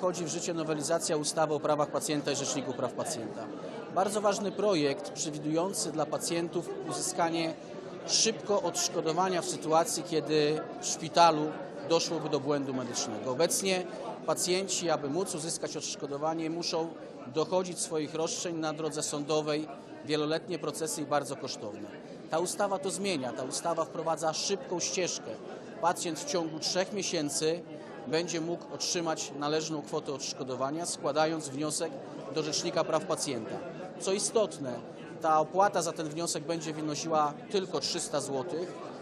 wchodzi w życie nowelizacja ustawy o prawach pacjenta i Rzeczniku Praw Pacjenta. Bardzo ważny projekt przewidujący dla pacjentów uzyskanie szybko odszkodowania w sytuacji, kiedy w szpitalu doszłoby do błędu medycznego. Obecnie pacjenci, aby móc uzyskać odszkodowanie, muszą dochodzić swoich roszczeń na drodze sądowej, wieloletnie procesy i bardzo kosztowne. Ta ustawa to zmienia. Ta ustawa wprowadza szybką ścieżkę. Pacjent w ciągu trzech miesięcy będzie mógł otrzymać należną kwotę odszkodowania, składając wniosek do Rzecznika Praw Pacjenta. Co istotne, ta opłata za ten wniosek będzie wynosiła tylko 300 zł.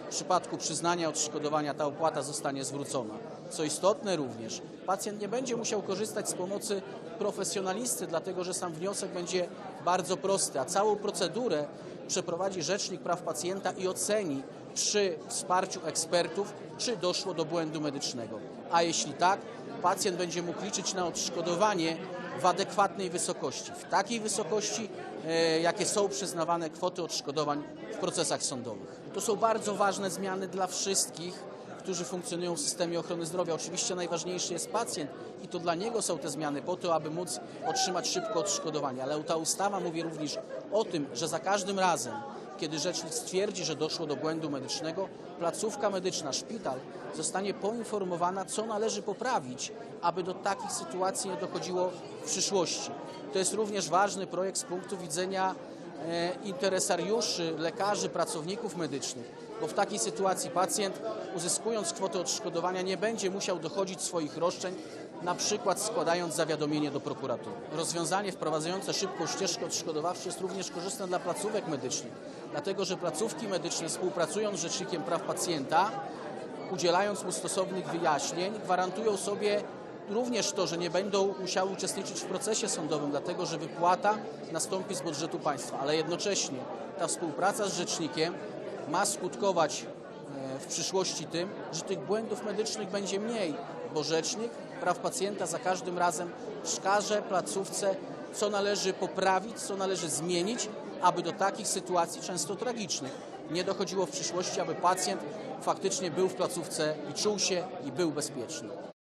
W przypadku przyznania odszkodowania ta opłata zostanie zwrócona. Co istotne również, pacjent nie będzie musiał korzystać z pomocy profesjonalisty, dlatego że sam wniosek będzie bardzo prosty, a całą procedurę przeprowadzi Rzecznik Praw Pacjenta i oceni przy wsparciu ekspertów, czy doszło do błędu medycznego. A jeśli tak, pacjent będzie mógł liczyć na odszkodowanie w adekwatnej wysokości, w takiej wysokości, e, jakie są przyznawane kwoty odszkodowań w procesach sądowych. To są bardzo ważne zmiany dla wszystkich, którzy funkcjonują w systemie ochrony zdrowia. Oczywiście najważniejszy jest pacjent i to dla niego są te zmiany po to, aby móc otrzymać szybko odszkodowanie, ale ta ustawa mówi również o tym, że za każdym razem, kiedy rzecznik stwierdzi, że doszło do błędu medycznego, placówka medyczna, szpital zostanie poinformowana, co należy poprawić, aby do takich sytuacji nie dochodziło w przyszłości. To jest również ważny projekt z punktu widzenia interesariuszy, lekarzy, pracowników medycznych, bo w takiej sytuacji pacjent uzyskując kwotę odszkodowania nie będzie musiał dochodzić swoich roszczeń, na przykład składając zawiadomienie do prokuratury. Rozwiązanie wprowadzające szybką ścieżkę odszkodowawczą jest również korzystne dla placówek medycznych, dlatego że placówki medyczne współpracując z Rzecznikiem Praw Pacjenta, udzielając mu stosownych wyjaśnień, gwarantują sobie również to, że nie będą musiały uczestniczyć w procesie sądowym, dlatego że wypłata nastąpi z budżetu państwa, ale jednocześnie ta współpraca z rzecznikiem ma skutkować e, w przyszłości tym, że tych błędów medycznych będzie mniej, bo rzecznik praw pacjenta za każdym razem wskaże placówce, co należy poprawić, co należy zmienić, aby do takich sytuacji, często tragicznych, nie dochodziło w przyszłości, aby pacjent faktycznie był w placówce i czuł się i był bezpieczny.